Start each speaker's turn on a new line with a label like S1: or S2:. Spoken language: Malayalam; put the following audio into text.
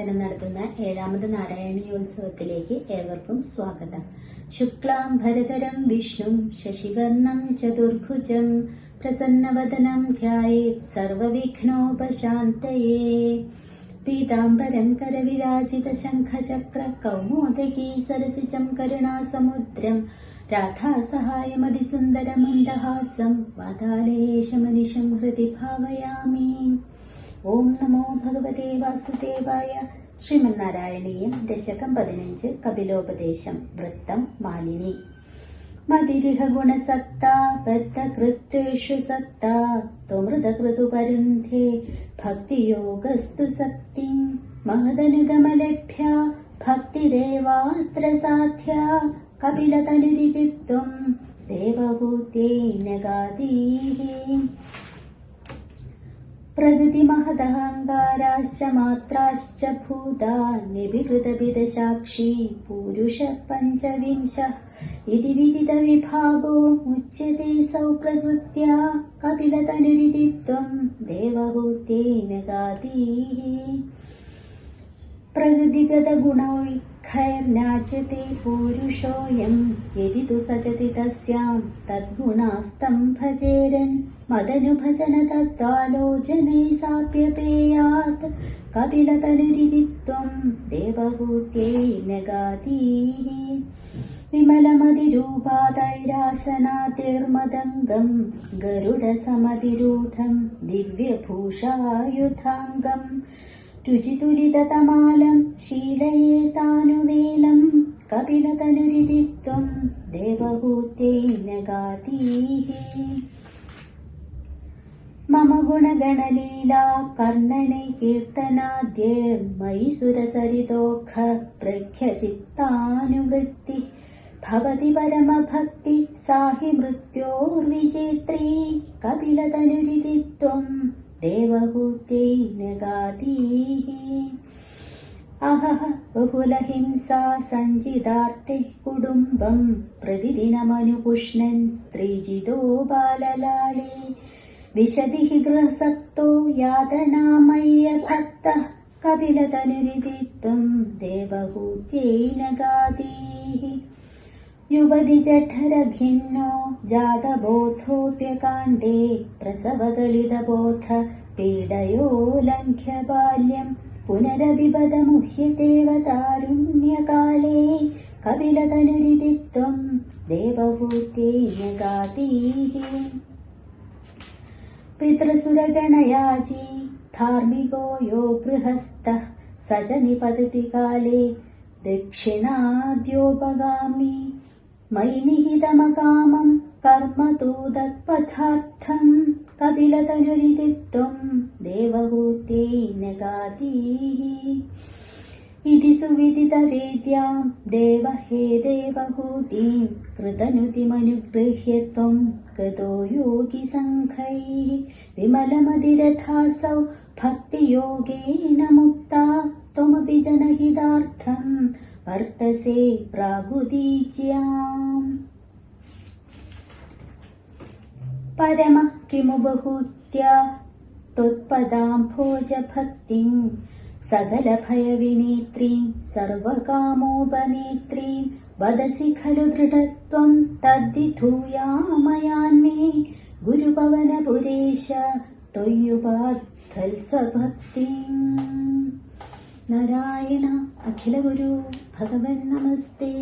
S1: സ്ഥാപനം നടത്തുന്ന ഏഴാമത് നാരായണീയോത്സവത്തിലേക്ക് ഏവർക്കും സ്വാഗതം. ശുക്ലാം ഭരതരം വിഷ്ണു ശശിവർണം ചതുർഭുജം പ്രസന്നവദനം ധ്യായേത് സർവവിഘ്നോപശാന്തയേ. പീതാംബരം കരവിരാജിത ശംഖചക്ര കൗമോദകീ സരസിജം കരുണാസമുദ്രം രാധാസഹായമതിസുന്ദരമന്ദഹാസം വാതാലേശമനിശം ഹൃദി ഭാവയാമി. ഓം നമോ ഭഗവതേ വാസുദേവായ ശ്രീമന്നാരായണീയം ദശകം പതിനഞ്ച് കപിലോപദേശം വൃത്തം മാലിനി. മതിരിഹ ഗുണസക്താ ബദ്ധകൃത്തേഷു സക്താ ത്വമൃതകൃതു പരുന്ധേ ഭക്തിയോഗസ്തു സക്തിം മഹദനുഗമലഭ്യ ഭക്തിരേവാത്ര സാധ്യ കപിലതനുരിതിത്വം ദേവഭൂത്യേന ഗാദീഹി പ്രകൃതിമഹദഹങ്കാരാശ്ച മാത്രാശ്ച ഭൂതാ നിബിഹൃതവിദശാക്ഷി പുരുഷ പഞ്ചവിംശ ഇതി വിദിത വിഭാഗോ മുച്യത്തെ സൗ പ്രകൃത്യ കപിലതനുരിതിത്വം ദേവഭൂത്യേന ഗാദീഹി खैर्नाचते पूरुषोऽयं यदि तु सचति तस्यां तद्गुणास्तं भजेरन् मदनुभजन तत्त्वालोचनै साप्यपेयात् कपिलतनुरिति त्वं देवहूत्यै न गातीः विमलमधिरूपातैरासनातिर्मदङ्गं गरुडसमधिरूढं दिव्यभूषायुधाङ्गम् रुचितुलिततमालं शीलये കപിലതനുരിതിത്വം ദേവഭൂത്യേന ഗാതീഹി മമ ഗുണഗണലീലാ കർണനെ കീർത്തനാദ്യേ മയി സുരസരിതോഖ പ്രഖ്യചിത്താനുവൃത്തി. ഭവതി പരമഭക്തി സാഹി മൃത്യോർവിജേത്രീ കപിലതനുരിതിത്വം ദേവഭൂത്യേന ഗാതീഹി അഹഹ ബഹുലഹിംസാ സഞ്ചിതാർത്തെ കുടുംബം പ്രതിദിനമനുപുഷ്ണൻ സ്ത്രീജിതോ ബാലലാളേ. വിശതി ഗൃഹസക്തോ യാതനാമയ്യ ഭക്ത കപിലതനുരിതിത്വം ദേവഭൂത്യേന ഗാതീഹി യുവതി ജഠരഖിന്നോ ജാതബോധോപ്യകാണ്ഡേ പ്രസവഗളിതബോധ पुनरभिपदमुह्यतेवदि त्वम् पितृसुरगणयाजी धार्मिको यो गृहस्थः स च निपतति काले दक्षिणाद्योपगामि मयि तमकामम् कर्म तु तत्पथार्थम्। कपिलतनुरितित्वं देवहूतेन गातीः इति सुविदितवेद्यां देव हे देवहूतीं कृतनुतिमनुगृह्य त्वं कृतो योगिसङ्घैः विमलमधिरथासौ भक्तियोगेन मुक्ता त्वमपि जनहितार्थं वर्तसे प्राहुदीच्या परमः किमुबहूत्या त्वत्पदां भोजभक्तिं सकलभयविनेत्रीं सर्वकामोपनेत्रीं वदसि खलु दृढत्वं तद्धि धूयामयान्मे गुरुभवनपुरेश त्वय्युपाद्धल्स्वभक्तिम् नारायण अखिलगुरु भगवन् नमस्ते